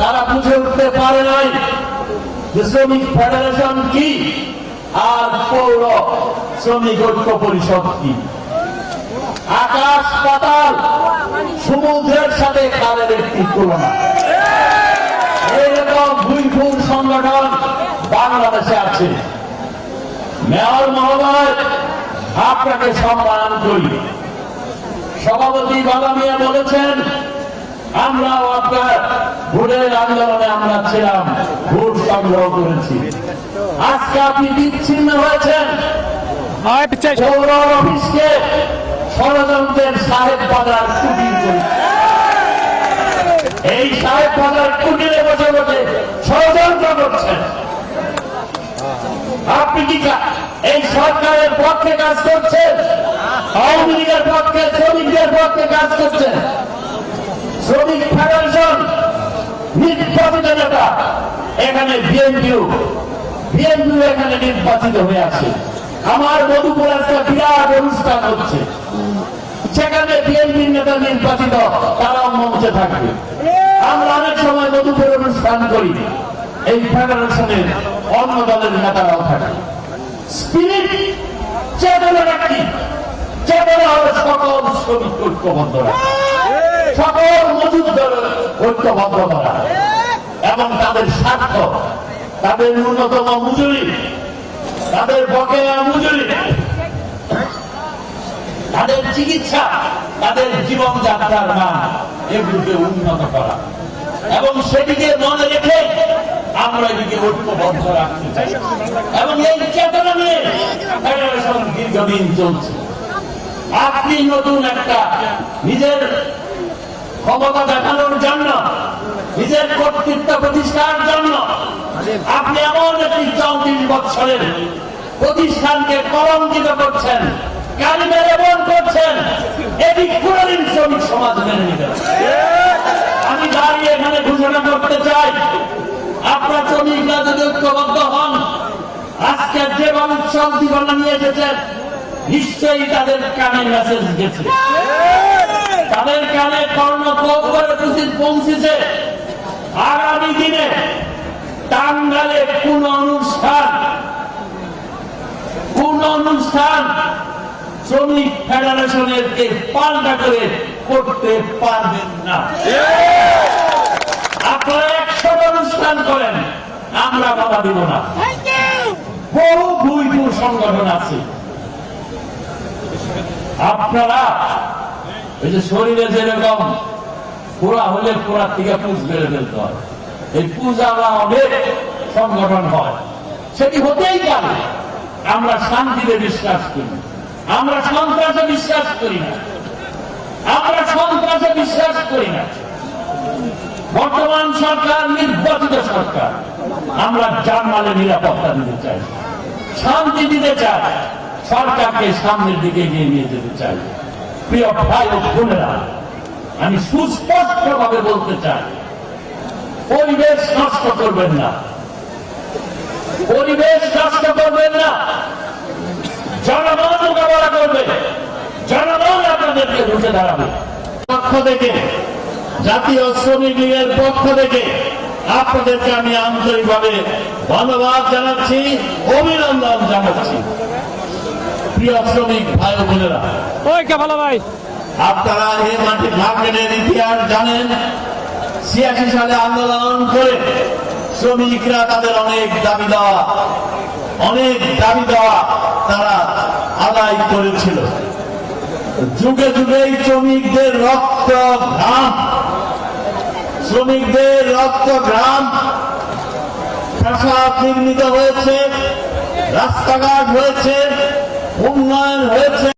তারা বুঝে উঠতে পারে নাই যে শ্রমিক ফেডারেশন কি আর পৌর শ্রমিক ঐক্য পরিষদ কি। আকাশ পাতাল সমুদ্রের সাথে খালের একটি তুলনা। এইরকম ভুইফুর সংগঠন বাংলাদেশে আছে। মেয়র মহোদয়, আপনাকে সম্মান করি। সভাপতি বাবা মিয়া বলেছেন আমরাও আপনার ভোটের আন্দোলনে আমরা ছিলাম ভোট সংগ্রহ করেছি। আজকে আপনি বিচ্ছিন্ন হয়েছেন। হয় অফিসকে ষড়যন্ত্রের সাহেব বাজার কুটির এই সাহেব বাজার কুটিরে বসে বসে ষড়যন্ত্র করছেন। আপনি কা- এই সরকারের পক্ষে কাজ করছেন? আওয়ামী লীগের পক্ষে শ্রমিকদের পক্ষে কাজ করছেন শ্রমিক ফেডারেশন নির্বাচিত নেতা এখানে বিএনপিও বিএনপিও এখানে নির্বাচিত হয়ে আছে। আমার মধুপুর আজকে বিরাট অনুষ্ঠান হচ্ছে। সেখানে বিএনপি নেতা নির্বাচিত, তারাও মঞ্চে থাকবে। আমরা অনেক সময় মধুপুর অনুষ্ঠান করি। এই ফেডারেশনের অন্য দলের নেতারাও থাকে। স্পিরিট চেতনাটা কি চেতনা হলো সকল শ্রমিক ঐক্যবদ্ধ সকল মজুদদের ঐক্যবদ্ধ করা এবং তাদের স্বার্থ, তাদের ন্যূনতম মজুরি, তাদের বকেয়া মজুরি, তাদের চিকিৎসা, তাদের জীবনযাত্রার মান এগুলোকে উন্নত করা। এবং সেটিকে মনে রেখে আমরা এদিকে ঐক্যবদ্ধ রাখতে চাই। এবং এই চেতনা নিয়ে দীর্ঘদিন চলছে। আপনি নতুন একটা নিজের ক্ষমতা দেখানোর জন্য, নিজের কর্তৃত্ব প্রতিষ্ঠার জন্য, আপনি এমন একটি চৌত্রিশ বৎসরের প্রতিষ্ঠানকে কলঙ্কিত করছেন সমাজ আমি এখানে ঘোষণা করতে চাই, আপনার হন, আজকে নিয়ে এসেছেন নিশ্চয়ই তাদের কানে মেসেজ গেছে। তাদের কানে কর্ণ করে উপস্থিত পৌঁছেছে। আগামী দিনে টাঙ্গালে কোন অনুষ্ঠান কোন অনুষ্ঠান শ্রমিক ফেডারেশনের পাল্টা করে করতে পারবেন না। আপনারা একশো অনুষ্ঠান করেন আমরা বাধা দিব না। বহু ভুইপুর সংগঠন আছে। আপনারা এই যে শরীরে যেরকম পোড়া হলে পোড়ার থেকে পুজ বেড়ে ফেলতে হয়। এই পূজাওয়ালা অনেক সংগঠন হয়। সেটি হতেই পারে। আমরা শান্তিতে বিশ্বাস করি। আমরা সন্ত্রাসে বিশ্বাস করি না। আমরা সন্ত্রাসে বিশ্বাস করি না। বর্তমান সরকার, নির্বাচিত সরকার, আমরা জানমালের নিরাপত্তা দিতে চাই, শান্তি দিতে চাই, সরকারকে সামনের দিকে এগিয়ে নিয়ে যেতে চাই। প্রিয় ভাই ও বোনেরা, আমি সুস্পষ্ট ভাবে বলতে চাই, পরিবেশ নষ্ট করবেন না। পরিবেশ নষ্ট করবেন না। জনগণ মোকাবেলা করবে। জনগণ আপনাদেরকে রুখে দাঁড়াবে। পক্ষ থেকে, জাতীয় শ্রমিক লীগের পক্ষ থেকে আপনাদেরকে আমি আন্তরিকভাবে ধন্যবাদ জানাচ্ছি, অভিনন্দন জানাচ্ছি। প্রিয় শ্রমিক ভাই বোনেরা ওই কে ভালো ভাই? আপনারা এই মাটি ইতিহাস জানেন ছিয়াশি সালে আন্দোলন করে শ্রমিকরা তাদের অনেক দাবি দেওয়া অনেক দাবি দেওয়া তারা আদায় করেছিল। যুগে যুগে শ্রমিকদের রক্ত ঘাম শ্রমিকদের রক্ত ঘাম প্রাসাদ নির্মিত হয়েছে রাস্তাঘাট হয়েছে উন্নয়ন হয়েছে